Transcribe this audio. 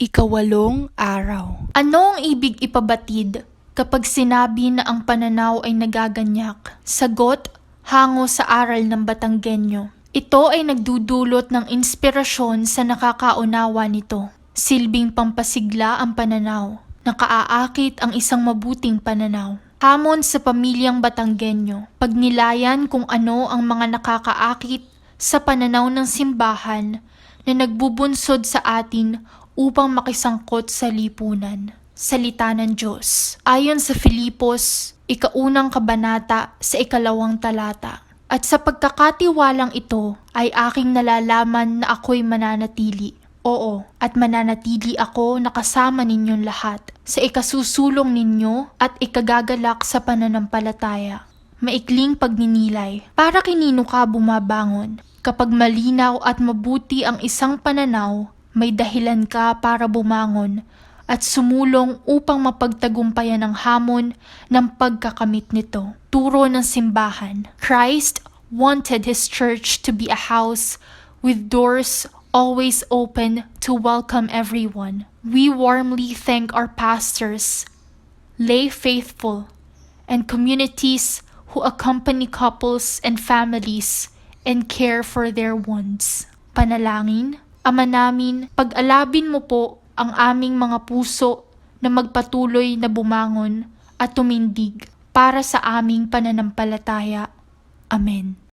Ikawalong araw. Ano ang ibig ipabatid kapag sinabi na ang pananaw ay nagaganyak? Sagot, hango sa aral ng Batanggenyo. Ito ay nagdudulot ng inspirasyon sa nakakaunawa nito. Silbing pampasigla ang pananaw. Nakaaakit ang isang mabuting pananaw. Hamon sa pamilyang Batanggenyo. Pagnilayan kung ano ang mga nakakaakit sa pananaw ng simbahan na nagbubunsod sa atin upang makisangkot sa lipunan. Salita ng Diyos. Ayon sa Filipos, ikaunang kabanata sa ikalawang talata. At sa pagkakatiwalang ito ay aking nalalaman na ako'y mananatili. Oo, at mananatili ako nakasama ninyong lahat sa ikasusulong ninyo at ikagagalak sa pananampalataya. Maikling pagninilay. Para kinino ka bumabangon? Kapag malinaw at mabuti ang isang pananaw, may dahilan ka para bumangon at sumulong upang mapagtagumpayan ang hamon ng pagkakamit nito. Turo ng simbahan. Christ wanted His church to be a house with doors always open to welcome everyone. We warmly thank our pastors, lay faithful, and communities who accompany couples and families and care for their wounds. Panalangin, Ama namin, pag-alabin mo po ang aming mga puso na magpatuloy na bumangon at tumindig para sa aming pananampalataya. Amen.